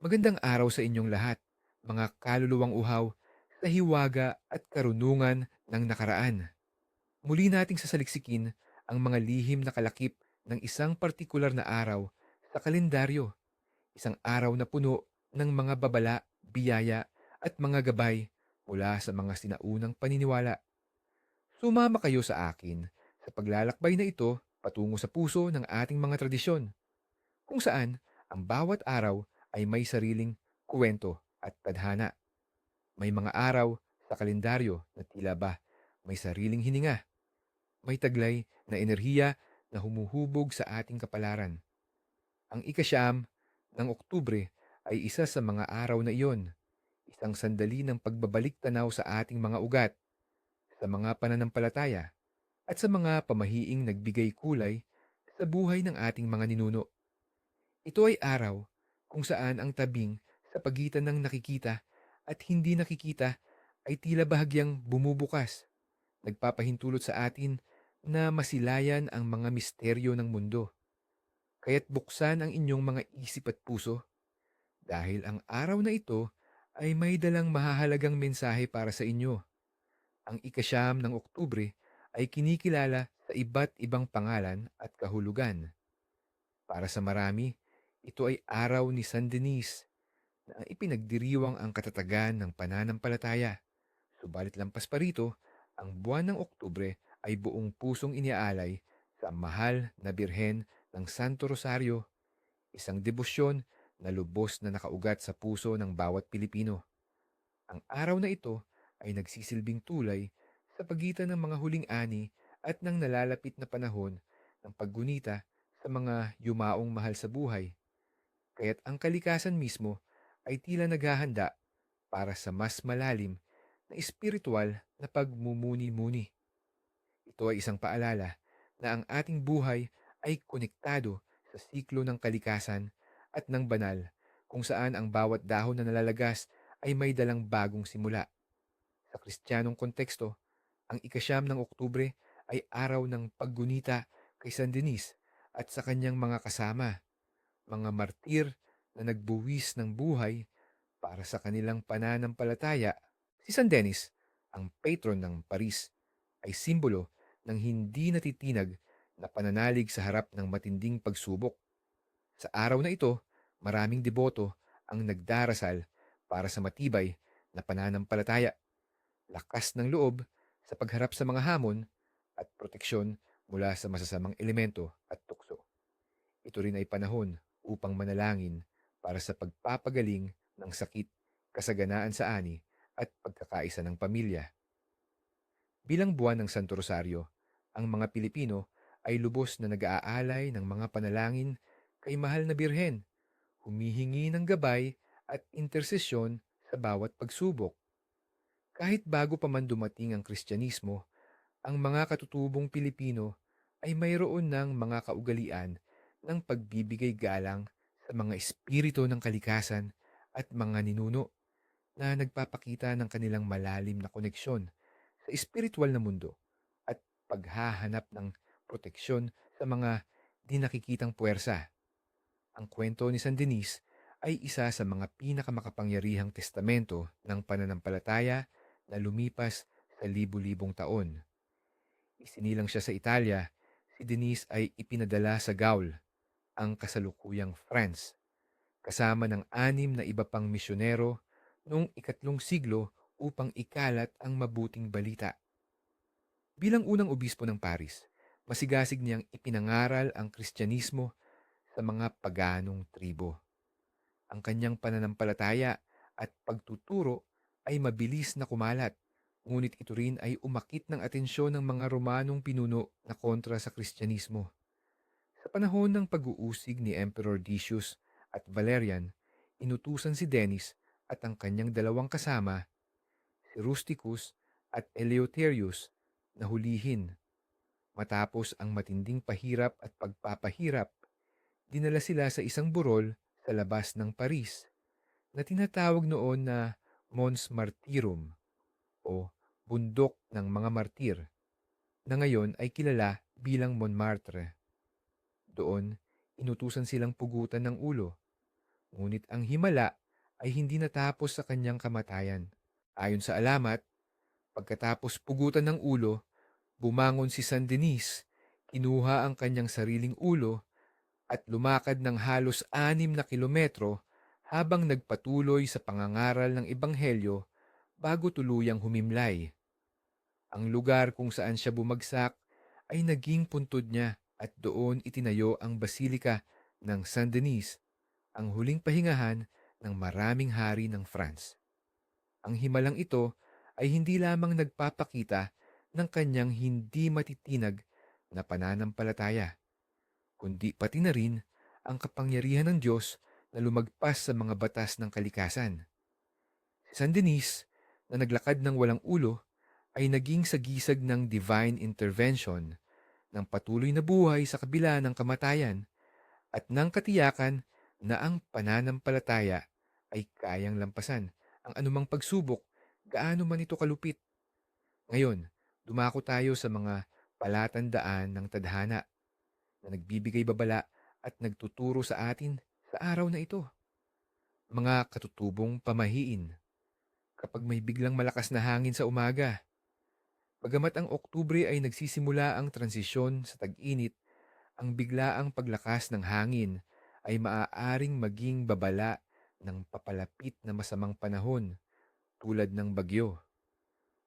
Magandang araw sa inyong lahat, mga kaluluwang uhaw sa hiwaga at karunungan ng nakaraan. Muli nating sasaliksikin ang mga lihim na kalakip ng isang partikular na araw sa kalendaryo. Isang araw na puno ng mga babala, biyaya at mga gabay mula sa mga sinaunang paniniwala. Sumama kayo sa akin sa paglalakbay na ito patungo sa puso ng ating mga tradisyon, kung saan ang bawat araw ay may sariling kuwento at tadhana. May mga araw sa kalendaryo na tila ba may sariling hininga. May taglay na enerhiya na humuhubog sa ating kapalaran. Ang ikasyam ng Oktubre ay isa sa mga araw na iyon, isang sandali ng pagbabalik tanaw sa ating mga ugat, sa mga pananampalataya, at sa mga pamahiing nagbigay kulay sa buhay ng ating mga ninuno. Ito ay araw kung saan ang tabing sa pagitan ng nakikita at hindi nakikita ay tila bahagyang bumubukas, nagpapahintulot sa atin na masilayan ang mga misteryo ng mundo. Kaya't buksan ang inyong mga isip at puso dahil ang araw na ito ay may dalang mahahalagang mensahe para sa inyo. Ang ikasyam ng Oktubre ay kinikilala sa iba't ibang pangalan at kahulugan. Para sa marami, ito ay araw ni San Denis na ipinagdiriwang ang katatagan ng pananampalataya. Subalit lampas pa rito, ang buwan ng Oktubre ay buong pusong iniaalay sa mahal na birhen ng Santo Rosario, isang debosyon na lubos na nakaugat sa puso ng bawat Pilipino. Ang araw na ito ay nagsisilbing tulay sa pagitan ng mga huling ani at ng nalalapit na panahon ng paggunita sa mga yumaong mahal sa buhay. Kaya't ang kalikasan mismo ay tila naghahanda para sa mas malalim na espiritual na pagmumuni-muni. Ito ay isang paalala na ang ating buhay ay konektado sa siklo ng kalikasan at ng banal kung saan ang bawat dahon na nalalagas ay may dalang bagong simula. Sa kristyanong konteksto, ang ikasyam ng Oktubre ay araw ng paggunita kay San Denis at sa kanyang mga kasama, mga martir na nagbuwis ng buhay para sa kanilang pananampalataya. Si San Denis, ang patron ng Paris, ay simbolo ng hindi natitinag na pananalig sa harap ng matinding pagsubok. Sa araw na ito, maraming deboto ang nagdarasal para sa matibay na pananampalataya, lakas ng loob sa pagharap sa mga hamon at proteksyon mula sa masasamang elemento at tukso. Ito rin ay panahon upang manalangin para sa pagpapagaling ng sakit, kasaganaan sa ani at pagkakaisa ng pamilya. Bilang buwan ng Santo Rosario, ang mga Pilipino ay lubos na nag-aalay ng mga panalangin kay mahal na birhen, humihingi ng gabay at intersesyon sa bawat pagsubok. Kahit bago pa man dumating ang Kristyanismo, ang mga katutubong Pilipino ay mayroon ng mga kaugalian ng pagbibigay galang sa mga espiritu ng kalikasan at mga ninuno na nagpapakita ng kanilang malalim na koneksyon sa espiritual na mundo at paghahanap ng proteksyon sa mga di nakikitang puwersa. Ang kwento ni San Denis ay isa sa mga pinakamakapangyarihang testamento ng pananampalataya na lumipas sa libu-libong taon. Isinilang siya sa Italia, si Denis ay ipinadala sa Gaul, ang kasalukuyang France, kasama ng anim na iba pang misyonero noong ikatlong siglo upang ikalat ang mabuting balita. Bilang unang obispo ng Paris, masigasig niyang ipinangaral ang Kristyanismo sa mga paganong tribo. Ang kanyang pananampalataya at pagtuturo ay mabilis na kumalat, ngunit ito rin ay umakit ng atensyon ng mga Romanong pinuno na kontra sa Kristyanismo. Sa panahon ng pag-uusig ni Emperor Decius at Valerian, inutusan si Denis at ang kanyang dalawang kasama, si Rusticus at Eleutherius, na hulihin. Matapos ang matinding pahirap at pagpapahirap, dinala sila sa isang burol sa labas ng Paris na tinatawag noon na Mons Martyrum o Bundok ng mga Martir na ngayon ay kilala bilang Montmartre. Doon, inutusan silang pugutan ng ulo, Ngunit ang himala ay hindi natapos sa kanyang kamatayan. Ayon sa alamat, pagkatapos pugutan ng ulo, bumangon si San Denis, kinuha ang kanyang sariling ulo at lumakad ng halos anim na kilometro habang nagpatuloy sa pangangaral ng Ebanghelyo bago tuluyang humimlay. Ang lugar kung saan siya bumagsak ay naging puntod niya at doon itinayo ang Basilika ng Saint Denis, ang huling pahingahan ng maraming hari ng France. Ang himalang ito ay hindi lamang nagpapakita ng kanyang hindi matitinag na pananampalataya, kundi pati na rin ang kapangyarihan ng Diyos na lumagpas sa mga batas ng kalikasan. Si San Denis, na naglakad ng walang ulo, ay naging sagisag ng divine intervention ng patuloy na buhay sa kabila ng kamatayan at ng katiyakan na ang pananampalataya ay kayang lampasan ang anumang pagsubok gaano man ito kalupit. Ngayon, dumako tayo sa mga palatandaan ng tadhana na nagbibigay babala at nagtuturo sa atin sa araw na ito. Mga katutubong pamahiin. Kapag may biglang malakas na hangin sa umaga, bagamat ang Oktubre ay nagsisimula ang transisyon sa tag-init, ang biglaang paglakas ng hangin ay maaaring maging babala ng papalapit na masamang panahon tulad ng bagyo.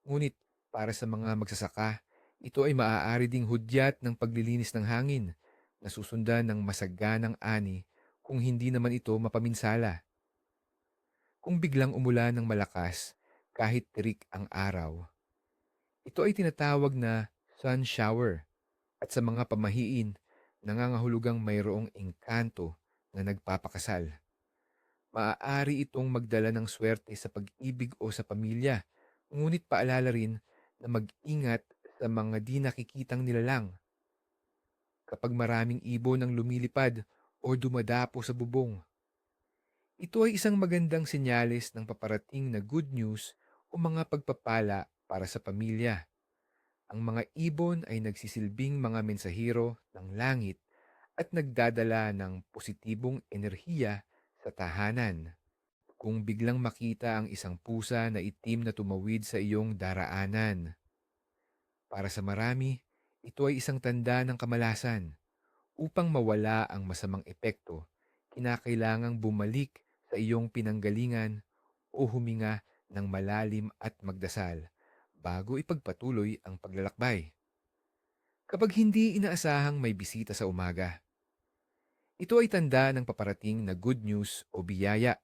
Ngunit para sa mga magsasaka, ito ay maaari ding hudyat ng paglilinis ng hangin na susundan ng masaganang ani kung hindi naman ito mapaminsala. Kung biglang umulan ng malakas kahit tirik ang araw, ito ay tinatawag na sun shower at sa mga pamahiin nangangahulugang mayroong engkanto na nagpapakasal. Maaari itong magdala ng swerte sa pag-ibig o sa pamilya, ngunit paalala rin na mag-ingat sa mga di nakikitang nilalang. Kapag maraming ibon ang lumilipad o dumadapo sa bubong, ito ay isang magandang senyales ng paparating na good news o mga pagpapala para sa pamilya. Ang mga ibon ay nagsisilbing mga mensahero ng langit at nagdadala ng positibong enerhiya sa tahanan. Kung biglang makita ang isang pusa na itim na tumawid sa iyong daraanan. Para sa marami, ito ay isang tanda ng kamalasan. Upang mawala ang masamang epekto, kinakailangang bumalik sa iyong pinanggalingan o huminga ng malalim at magdasal bago ipagpatuloy ang paglalakbay. Kapag hindi inaasahang may bisita sa umaga, ito ay tanda ng paparating na good news o biyaya.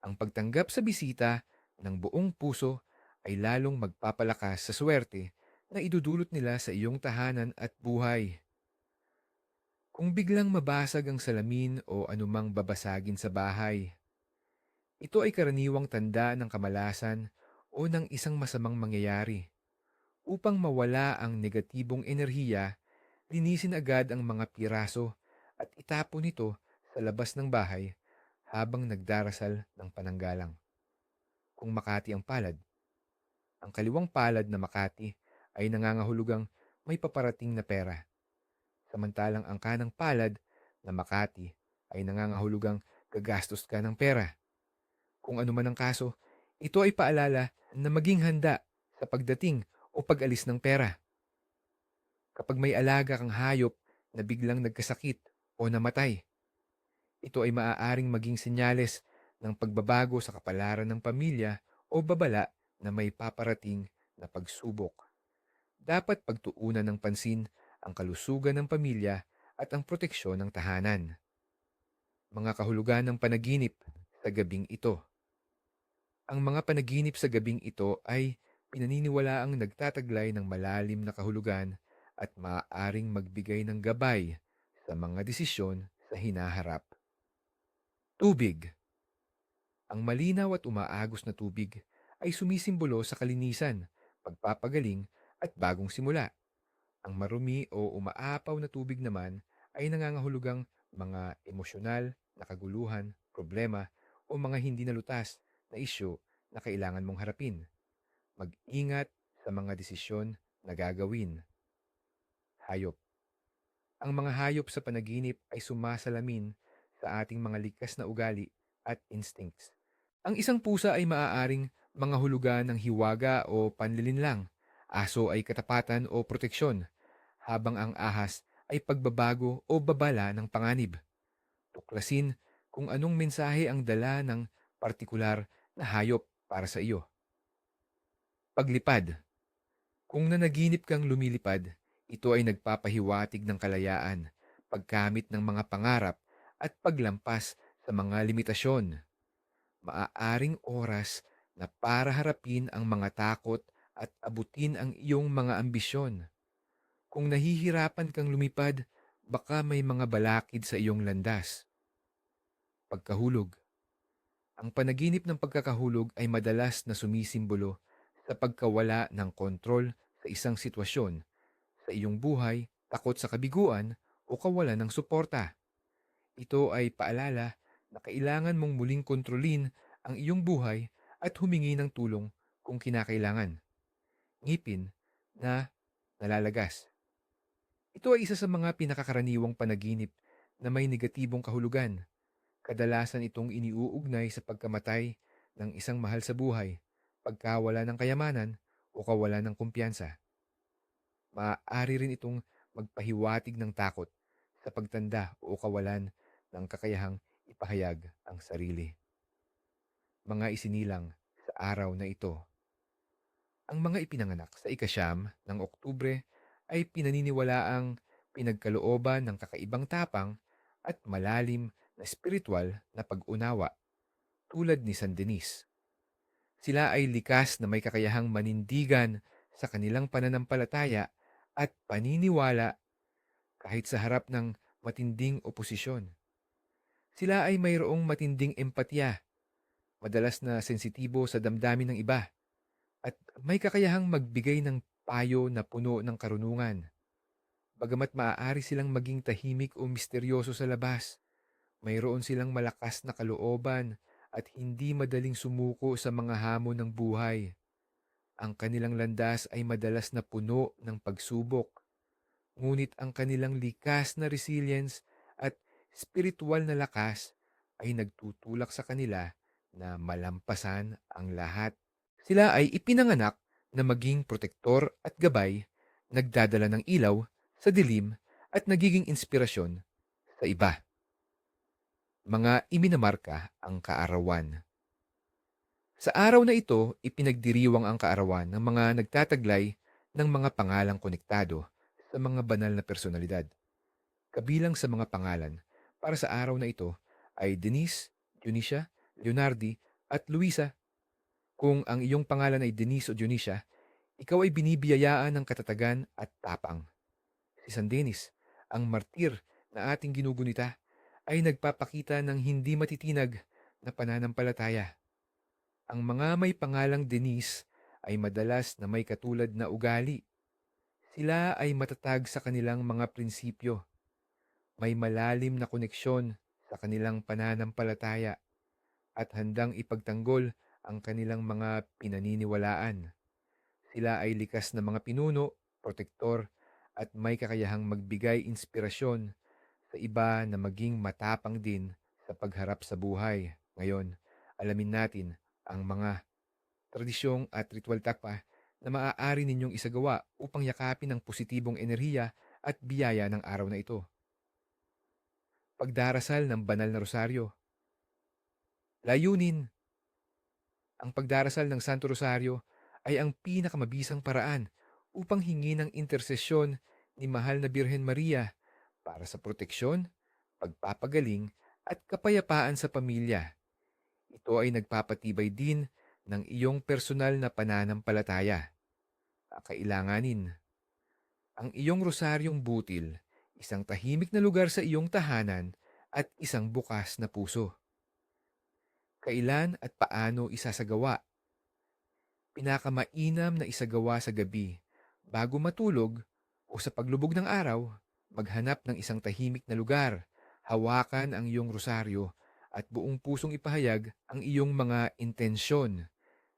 Ang pagtanggap sa bisita ng buong puso ay lalong magpapalakas sa swerte na idudulot nila sa iyong tahanan at buhay. Kung biglang mabasag ang salamin o anumang babasagin sa bahay, ito ay karaniwang tanda ng kamalasan o ng isang masamang mangyayari. Upang mawala ang negatibong enerhiya, linisin agad ang mga piraso at itapon ito sa labas ng bahay habang nagdarasal ng pananggalang. Kung Makati ang palad, ang kaliwang palad na Makati ay nangangahulugang may paparating na pera. Samantalang ang kanang palad na Makati ay nangangahulugang gagastos ka ng pera kung ano man ang kaso, ito ay paalala na maging handa sa pagdating o pag-alis ng pera. Kapag may alaga kang hayop na biglang nagkasakit o namatay, ito ay maaaring maging senyales ng pagbabago sa kapalaran ng pamilya o babala na may paparating na pagsubok. Dapat pagtuunan ng pansin ang kalusugan ng pamilya at ang proteksyon ng tahanan. Mga kahulugan ng panaginip sa gabing ito. Ang mga panaginip sa gabing ito ay pinaniniwalaang nagtataglay ng malalim na kahulugan at maaaring magbigay ng gabay sa mga desisyon sa hinaharap. Tubig Ang malinaw at umaagos na tubig ay sumisimbolo sa kalinisan, pagpapagaling at bagong simula. Ang marumi o umaapaw na tubig naman ay nangangahulugang mga emosyonal na kaguluhan, problema o mga hindi nalutas na isyu na kailangan mong harapin. Mag-ingat sa mga desisyon na gagawin. Hayop Ang mga hayop sa panaginip ay sumasalamin sa ating mga likas na ugali at instincts. Ang isang pusa ay maaaring mga hulugan ng hiwaga o panlilinlang. Aso ay katapatan o proteksyon, habang ang ahas ay pagbabago o babala ng panganib. Tuklasin kung anong mensahe ang dala ng partikular na hayop para sa iyo. Paglipad. Kung nanaginip kang lumilipad, ito ay nagpapahiwatig ng kalayaan, pagkamit ng mga pangarap at paglampas sa mga limitasyon. Maaaring oras na para harapin ang mga takot at abutin ang iyong mga ambisyon. Kung nahihirapan kang lumipad, baka may mga balakid sa iyong landas. Pagkahulog. Ang panaginip ng pagkakahulog ay madalas na sumisimbolo sa pagkawala ng kontrol sa isang sitwasyon, sa iyong buhay, takot sa kabiguan o kawalan ng suporta. Ito ay paalala na kailangan mong muling kontrolin ang iyong buhay at humingi ng tulong kung kinakailangan. Ngipin na nalalagas. Ito ay isa sa mga pinakakaraniwang panaginip na may negatibong kahulugan. Kadalasan itong iniuugnay sa pagkamatay ng isang mahal sa buhay, pagkawala ng kayamanan o kawalan ng kumpiyansa. Maaari rin itong magpahiwatig ng takot sa pagtanda o kawalan ng kakayahang ipahayag ang sarili. Mga isinilang sa araw na ito. Ang mga ipinanganak sa ikasyam ng Oktubre ay pinaniniwalaang pinagkalooban ng kakaibang tapang at malalim na espiritual na pag-unawa tulad ni San Denis. Sila ay likas na may kakayahang manindigan sa kanilang pananampalataya at paniniwala kahit sa harap ng matinding oposisyon. Sila ay mayroong matinding empatya, madalas na sensitibo sa damdamin ng iba, at may kakayahang magbigay ng payo na puno ng karunungan. Bagamat maaari silang maging tahimik o misteryoso sa labas, mayroon silang malakas na kalooban at hindi madaling sumuko sa mga hamon ng buhay. Ang kanilang landas ay madalas na puno ng pagsubok, ngunit ang kanilang likas na resilience at spiritual na lakas ay nagtutulak sa kanila na malampasan ang lahat. Sila ay ipinanganak na maging protektor at gabay, nagdadala ng ilaw sa dilim at nagiging inspirasyon sa iba. Mga iminamarka ang kaarawan. Sa araw na ito, ipinagdiriwang ang kaarawan ng mga nagtataglay ng mga pangalang konektado sa mga banal na personalidad. Kabilang sa mga pangalan para sa araw na ito ay Denise, Dionisia, Leonardi at Luisa. Kung ang iyong pangalan ay Denise o Dionisia, ikaw ay binibiyayaan ng katatagan at tapang. Si San Denis, ang martir na ating ginugunita, ay nagpapakita ng hindi matitinag na pananampalataya. Ang mga may pangalang Denise ay madalas na may katulad na ugali. Sila ay matatag sa kanilang mga prinsipyo. May malalim na koneksyon sa kanilang pananampalataya at handang ipagtanggol ang kanilang mga pinaniniwalaan. Sila ay likas na mga pinuno, protektor, at may kakayahang magbigay inspirasyon sa iba na maging matapang din sa pagharap sa buhay. Ngayon, alamin natin ang mga tradisyong at ritual takpa na maaari ninyong isagawa upang yakapin ang positibong enerhiya at biyaya ng araw na ito. Pagdarasal ng banal na rosaryo. Layunin. Ang pagdarasal ng Santo Rosario ay ang pinakamabisang paraan upang hingi ng intersesyon ni Mahal na Birhen Maria para sa proteksyon, pagpapagaling at kapayapaan sa pamilya. Ito ay nagpapatibay din ng iyong personal na pananampalataya. Kailanganin. Ang iyong rosaryong butil, isang tahimik na lugar sa iyong tahanan at isang bukas na puso. Kailan at paano isasagawa? Pinakamainam na isagawa sa gabi, bago matulog o sa paglubog ng araw, maghanap ng isang tahimik na lugar, hawakan ang iyong rosaryo at buong pusong ipahayag ang iyong mga intensyon.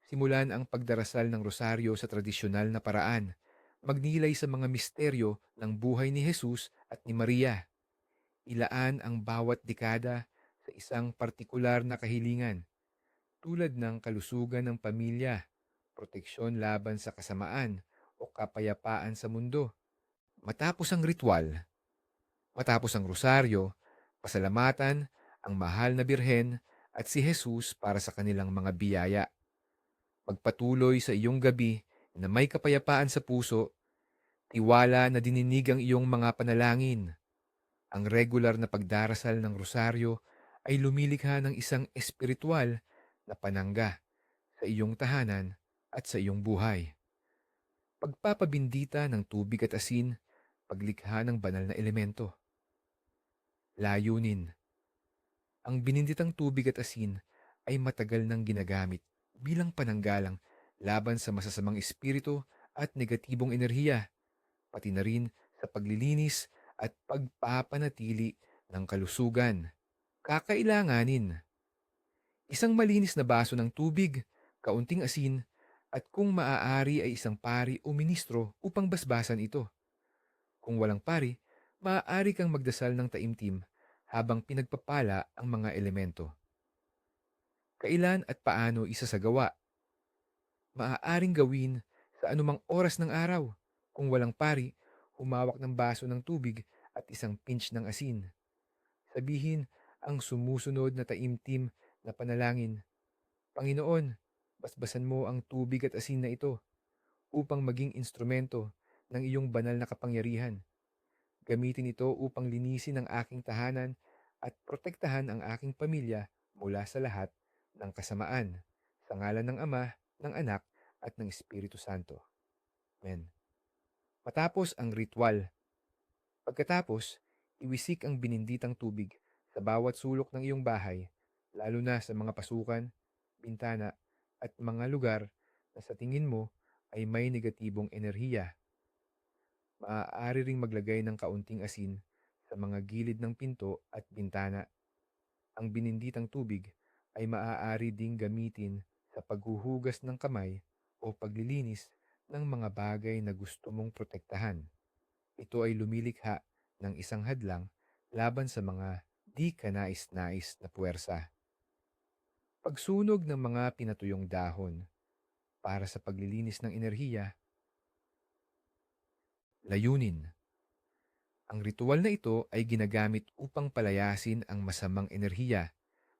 Simulan ang pagdarasal ng rosaryo sa tradisyonal na paraan. Magnilay sa mga misteryo ng buhay ni Jesus at ni Maria. Ilaan ang bawat dekada sa isang partikular na kahilingan tulad ng kalusugan ng pamilya, proteksyon laban sa kasamaan o kapayapaan sa mundo. Matapos ang ritual, matapos ang rosaryo, pasalamatan ang mahal na birhen at si Jesus para sa kanilang mga biyaya. Pagpatuloy sa iyong gabi na may kapayapaan sa puso, tiwala na dininig ang iyong mga panalangin. Ang regular na pagdarasal ng rosaryo ay lumilikha ng isang espiritual na panangga sa iyong tahanan at sa iyong buhay. Pagpapabindita ng tubig at asin, paglikha ng banal na elemento. Layunin. Ang bininditang tubig at asin ay matagal nang ginagamit bilang pananggalang laban sa masasamang espiritu at negatibong enerhiya, pati na rin sa paglilinis at pagpapanatili ng kalusugan. Kakailanganin. Isang malinis na baso ng tubig, kaunting asin, at kung maaari ay isang pari o ministro upang basbasan ito. Kung walang pari, maaari kang magdasal ng taimtim habang pinagpapala ang mga elemento. Kailan at paano isasagawa? Maaaring gawin sa anumang oras ng araw. Kung walang pari, humawak ng baso ng tubig at isang pinch ng asin. Sabihin ang sumusunod na taimtim na panalangin. Panginoon, basbasan mo ang tubig at asin na ito upang maging instrumento ng iyong banal na kapangyarihan. Gamitin ito upang linisin ang aking tahanan at protektahan ang aking pamilya mula sa lahat ng kasamaan. Sa ngalan ng Ama, ng Anak, at ng Espiritu Santo. Amen. Matapos ang ritual. Pagkatapos, iwisik ang bininditang tubig sa bawat sulok ng iyong bahay, lalo na sa mga pasukan, bintana, at mga lugar na sa tingin mo ay may negatibong enerhiya. Maaari ring maglagay ng kaunting asin sa mga gilid ng pinto at bintana. Ang bininditang tubig ay maaari ding gamitin sa paghuhugas ng kamay o paglilinis ng mga bagay na gusto mong protektahan. Ito ay lumilikha ng isang hadlang laban sa mga di kanais-nais na puwersa. Pagsunog ng mga pinatuyong dahon para sa paglilinis ng enerhiya. Layunin. Ang ritual na ito ay ginagamit upang palayasin ang masamang enerhiya,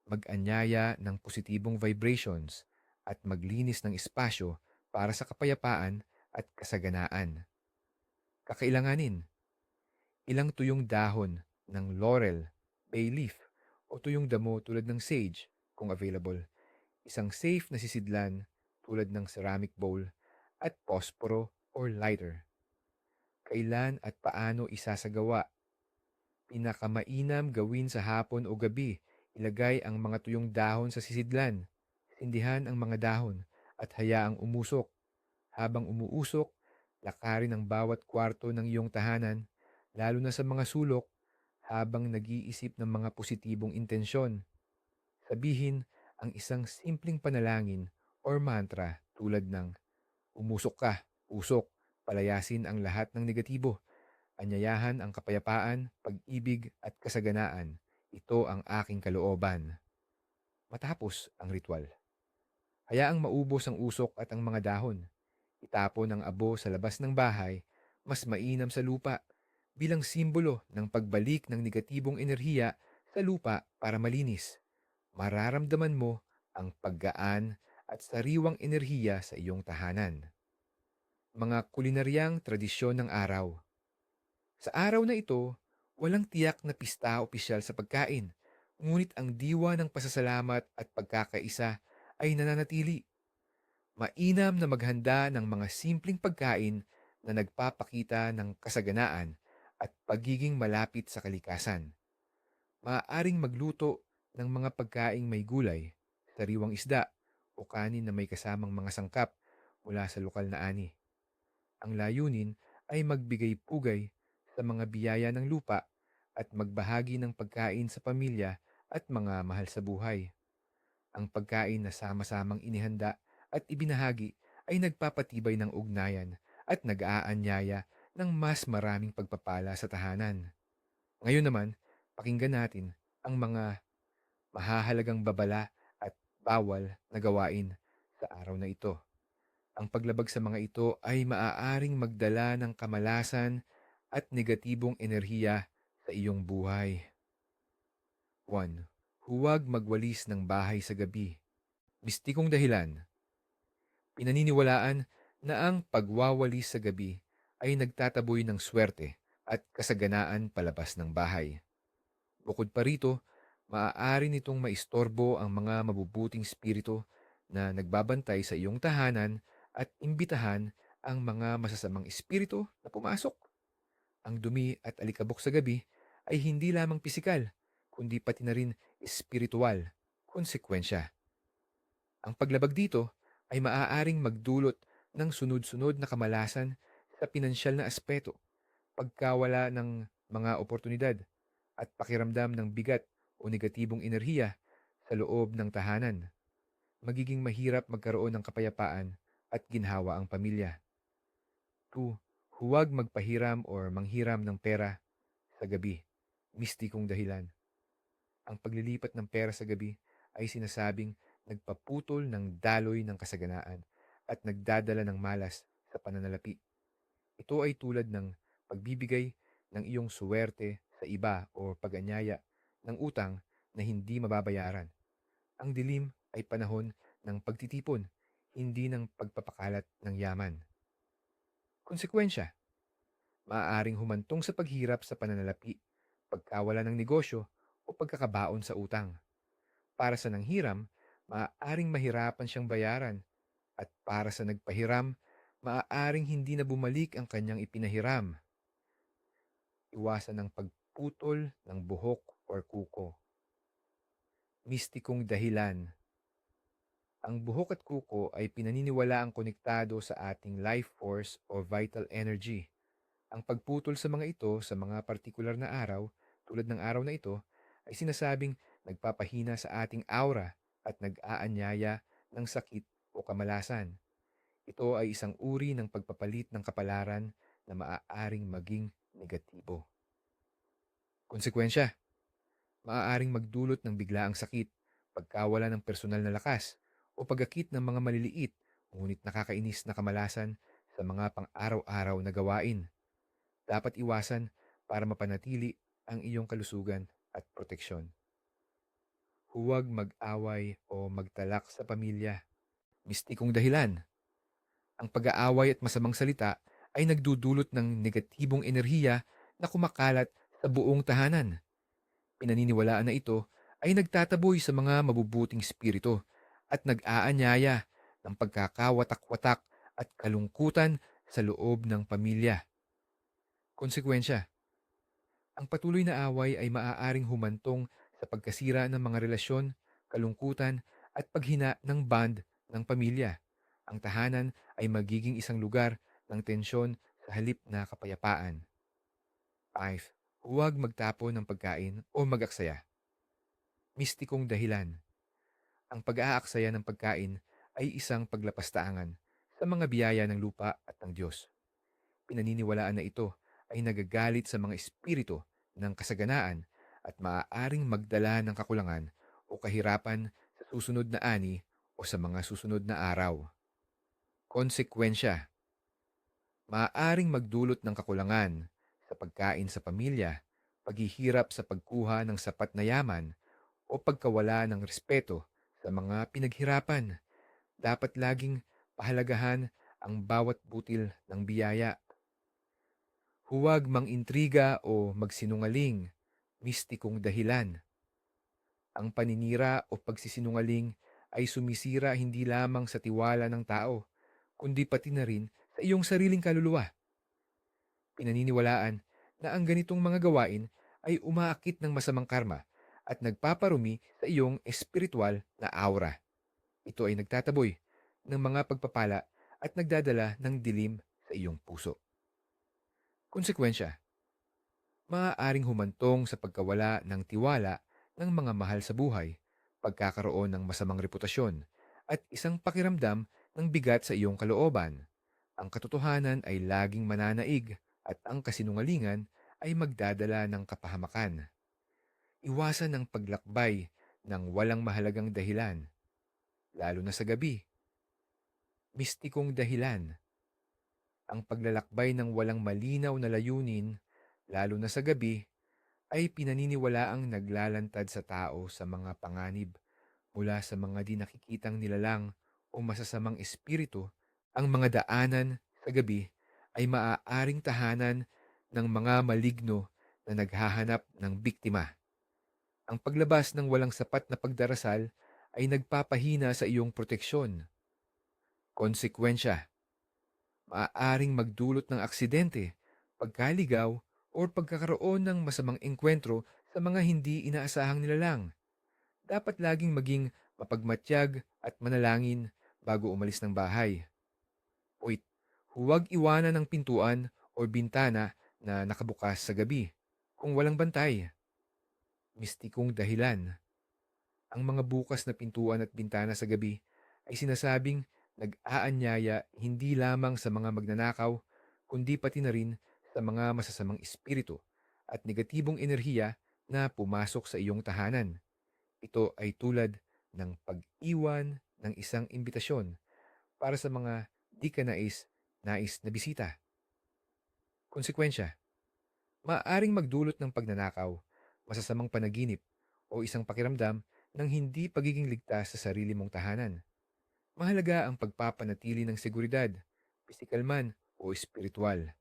mag-anyaya ng positibong vibrations, at maglinis ng espasyo para sa kapayapaan at kasaganaan. Kakailanganin. Ilang tuyong dahon ng laurel, bay leaf, o tuyong damo tulad ng sage kung available. Isang safe na sisidlan tulad ng ceramic bowl at posporo or lighter. Kailan at paano isasagawa? Pinakamainam gawin sa hapon o gabi. Ilagay ang mga tuyong dahon sa sisidlan. Sindihan ang mga dahon at hayaang umusok. Habang umuusok, lakarin ang bawat kwarto ng iyong tahanan, lalo na sa mga sulok, habang nag-iisip ng mga positibong intensyon. Sabihin ang isang simpleng panalangin or mantra tulad ng umusok ka, usok, palayasin ang lahat ng negatibo, anyayahan ang kapayapaan, pag-ibig at kasaganaan. Ito ang aking kalooban. Matapos ang ritual. Hayaang maubos ang usok at ang mga dahon. Itapon ang abo sa labas ng bahay, mas mainam sa lupa, bilang simbolo ng pagbalik ng negatibong enerhiya sa lupa para malinis. Mararamdaman mo ang paggaan at sariwang enerhiya sa iyong tahanan. Mga kulinaryang tradisyon ng araw. Sa araw na ito, walang tiyak na pista opisyal sa pagkain, ngunit ang diwa ng pasasalamat at pagkakaisa ay nananatili. Mainam na maghanda ng mga simpleng pagkain na nagpapakita ng kasaganaan at pagiging malapit sa kalikasan. Maaaring magluto ng mga pagkaing may gulay, sariwang isda, o kanin na may kasamang mga sangkap mula sa lokal na ani. Ang layunin ay magbigay pugay sa mga biyaya ng lupa at magbahagi ng pagkain sa pamilya at mga mahal sa buhay. Ang pagkain na sama-samang inihanda at ibinahagi ay nagpapatibay ng ugnayan at nag-aanyaya ng mas maraming pagpapala sa tahanan. Ngayon naman, pakinggan natin ang mga mahahalagang babala at bawal na gawain sa araw na ito. Ang paglabag sa mga ito ay maaaring magdala ng kamalasan at negatibong enerhiya sa iyong buhay. 1. Huwag magwalis ng bahay sa gabi. Mistikong dahilan. Pinaniniwalaan na ang pagwawalis sa gabi ay nagtataboy ng swerte at kasaganaan palabas ng bahay. Bukod pa rito, maaari nitong maistorbo ang mga mabubuting spirito na nagbabantay sa iyong tahanan at imbitahan ang mga masasamang espiritu na pumasok. Ang dumi at alikabok sa gabi ay hindi lamang pisikal, kundi pati na rin espiritual, konsekwensya. Ang paglabag dito ay maaaring magdulot ng sunod-sunod na kamalasan sa pinansyal na aspeto, pagkawala ng mga oportunidad, at pakiramdam ng bigat o negatibong enerhiya sa loob ng tahanan. Magiging mahirap magkaroon ng kapayapaan at ginhawa ang pamilya. 2. Huwag magpahiram or manghiram ng pera sa gabi. Mistikong dahilan. Ang paglilipat ng pera sa gabi ay sinasabing nagpaputol ng daloy ng kasaganaan at nagdadala ng malas sa pananalapi. Ito ay tulad ng pagbibigay ng iyong suwerte sa iba o pag-anyaya ng utang na hindi mababayaran. Ang dilim ay panahon ng pagtitipon, hindi ng pagpapakalat ng yaman. Konsekwensya, maaaring humantong sa paghirap sa pananalapi, pagkawala ng negosyo o pagkakabaon sa utang. Para sa nanghiram, maaaring mahirapan siyang bayaran at para sa nagpahiram, maaaring hindi na bumalik ang kanyang ipinahiram. Iwasan ng pagputol ng buhok or kuko. Mistikong dahilan. Ang buhok at kuko ay pinaniniwalaang konektado sa ating life force o vital energy. Ang pagputol sa mga ito sa mga partikular na araw, tulad ng araw na ito, ay sinasabing nagpapahina sa ating aura at nag-aanyaya ng sakit o kamalasan. Ito ay isang uri ng pagpapalit ng kapalaran na maaaring maging negatibo. Konsekwensya, maaaring magdulot ng biglaang sakit, pagkawala ng personal na lakas, o pagakit ng mga maliliit ngunit nakakainis na kamalasan sa mga pang-araw-araw na gawain. Dapat iwasan para mapanatili ang iyong kalusugan at proteksyon. Huwag mag-away o magtalak sa pamilya. Mistikong dahilan. Ang pag-aaway at masamang salita ay nagdudulot ng negatibong enerhiya na kumakalat sa buong tahanan. Pinaniniwalaan na ito ay nagtataboy sa mga mabubuting spirito at nag-aanyaya ng pagkakawatak-watak at kalungkutan sa loob ng pamilya. Konsekwensya, ang patuloy na away ay maaaring humantong sa pagkasira ng mga relasyon, kalungkutan at paghina ng bond ng pamilya. Ang tahanan ay magiging isang lugar ng tensyon sa halip na kapayapaan. 5. Huwag magtapon ng pagkain o mag-aksaya. Mistikong dahilan. Ang pag-aaksaya ng pagkain ay isang paglapastangan sa mga biyaya ng lupa at ng Diyos. Pinaniniwalaan na ito ay nagagalit sa mga espiritu ng kasaganaan at maaaring magdala ng kakulangan o kahirapan sa susunod na ani o sa mga susunod na araw. Konsekwensya Maaaring magdulot ng kakulangan sa pagkain sa pamilya, paghihirap sa pagkuha ng sapat na yaman, o pagkawala ng respeto sa mga pinaghirapan. Dapat laging pahalagahan ang bawat butil ng biyaya. Huwag mang-intriga o magsinungaling, mistikong dahilan. Ang paninira o pagsisinungaling ay sumisira hindi lamang sa tiwala ng tao, kundi pati na rin sa iyong sariling kaluluwa. Pinaniniwalaan na ang ganitong mga gawain ay umaakit ng masamang karma at nagpaparumi sa iyong espiritual na aura. Ito ay nagtataboy ng mga pagpapala at nagdadala ng dilim sa iyong puso. Konsekwensya, maaaring humantong sa pagkawala ng tiwala ng mga mahal sa buhay, pagkakaroon ng masamang reputasyon, at isang pakiramdam ng bigat sa iyong kalooban. Ang katotohanan ay laging mananaig at ang kasinungalingan ay magdadala ng kapahamakan. Iwasan ang paglakbay ng walang mahalagang dahilan, lalo na sa gabi. Mistikong dahilan. Ang paglalakbay ng walang malinaw na layunin, lalo na sa gabi, ay pinaniniwalaang naglalantad sa tao sa mga panganib mula sa mga di nakikitang nilalang o masasamang espiritu. Ang mga daanan sa gabi ay maaaring tahanan ng mga maligno na naghahanap ng biktima. Ang paglabas ng walang sapat na pagdarasal ay nagpapahina sa iyong proteksyon. Konsekwensya, maaaring magdulot ng aksidente, pagkaligaw, o pagkakaroon ng masamang engkwentro sa mga hindi inaasahang nilalang. Dapat laging maging mapagmatyag at manalangin bago umalis ng bahay. Wait, huwag iwanan ng pintuan o bintana na nakabukas sa gabi kung walang bantay. Mistikong dahilan. Ang mga bukas na pintuan at bintana sa gabi ay sinasabing nag-aanyaya hindi lamang sa mga magnanakaw, kundi pati na rin sa mga masasamang espiritu at negatibong enerhiya na pumasok sa iyong tahanan. Ito ay tulad ng pag-iwan ng isang imbitasyon para sa mga di ka nais, nais na bisita. Konsekwensya, maaaring magdulot ng pagnanakaw, masasamang panaginip, o isang pakiramdam ng hindi pagiging ligtas sa sarili mong tahanan. Mahalaga ang pagpapanatili ng seguridad, pisikal man o espiritual.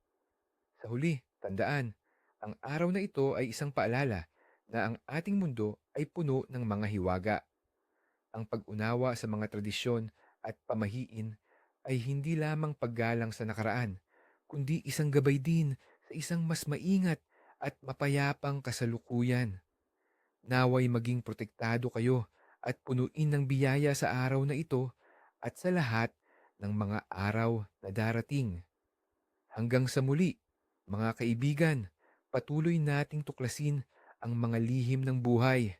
Sa huli, tandaan, ang araw na ito ay isang paalala na ang ating mundo ay puno ng mga hiwaga. Ang pag-unawa sa mga tradisyon at pamahiin ay hindi lamang paggalang sa nakaraan, kundi isang gabay din sa isang mas maingat at mapayapang kasalukuyan. Naway maging protektado kayo at punuin ng biyaya sa araw na ito at sa lahat ng mga araw na darating. Hanggang sa muli, mga kaibigan, patuloy nating tuklasin ang mga lihim ng buhay.